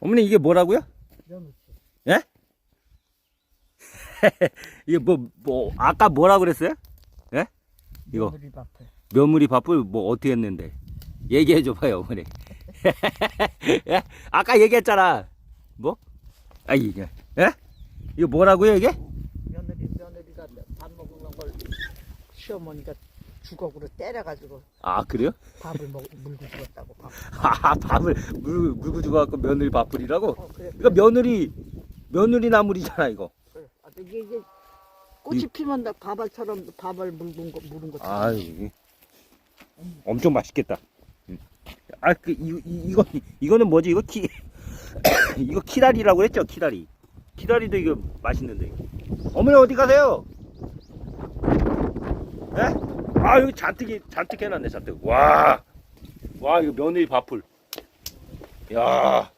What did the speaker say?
어머니 이게 뭐라고요? 며느리. 예? 이게 뭐, 뭐, 아까 뭐라 그랬어요? 예? 이거. 며느리 밥을 뭐 어떻게 했는데? 얘기해 줘봐요, 어머니. 예? 아까 얘기했잖아. 뭐? 아, 이게, 예? 이거 뭐라고요, 이게? 며느리 며느리가 밥 먹는 걸 시어머니가 주걱으로 때려가지고 아, 그래요? 밥을 먹 물고 죽었다고 밥. 아, 밥을 물, 물고 주고갖고 며느리 밥풀이라고? 어 그래. 이거 며느리, 며느리 나물이잖아, 이거. 그래. 아, 이게 이게 꽃이 피면 나 밥알처럼 밥을 물은 거 물은 거. 아유, 이게 엄청 맛있겠다. 음. 아, 그, 이, 이, 이거, 이거는 뭐지? 이거 키, 이거 키다리라고 했죠? 키다리. 키다리도 이거 맛있는데. 어머니 어디 가세요? 예? 아, 여기 잔뜩, 잔뜩 해놨네, 잔뜩. 와. 와, 이거 며느리 밥풀. 야.